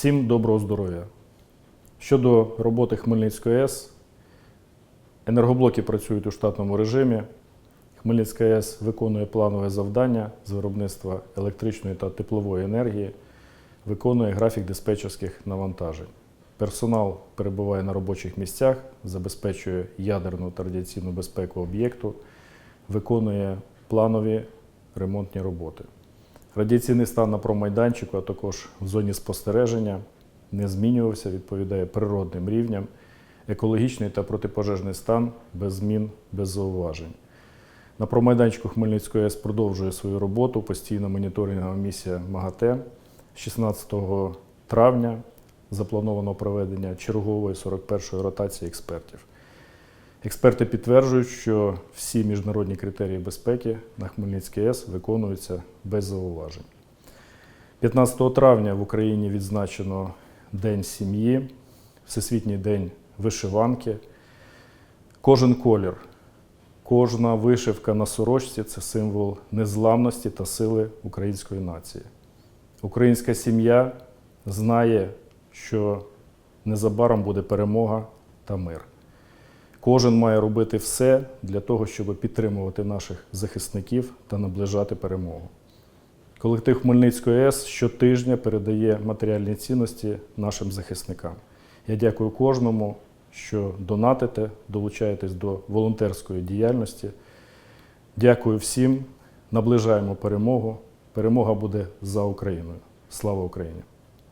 Всім доброго здоров'я. Щодо роботи Хмельницької АЕС, енергоблоки працюють у штатному режимі. Хмельницька АЕС виконує планове завдання з виробництва електричної та теплової енергії, виконує графік диспетчерських навантажень. Персонал перебуває на робочих місцях, забезпечує ядерну та радіаційну безпеку об'єкту, виконує планові ремонтні роботи. Радіаційний стан на промайданчику, а також в зоні спостереження не змінювався, відповідає природним рівням. Екологічний та протипожежний стан без змін, без зауважень. На промайданчику Хмельницької АЕС продовжує свою роботу постійна моніторингова місія МАГАТЕ. 16 травня заплановано проведення чергової 41-ї ротації експертів. Експерти підтверджують, що всі міжнародні критерії безпеки на Хмельницькій АЕС виконуються без зауважень. 15 травня в Україні відзначено День сім'ї, Всесвітній день вишиванки. Кожен колір, кожна вишивка на сорочці це символ незламності та сили української нації. Українська сім'я знає, що незабаром буде перемога та мир. Кожен має робити все для того, щоб підтримувати наших захисників та наближати перемогу. Колектив Хмельницької АЕС щотижня передає матеріальні цінності нашим захисникам. Я дякую кожному, що донатите, долучаєтесь до волонтерської діяльності. Дякую всім, наближаємо перемогу. Перемога буде за Україною. Слава Україні!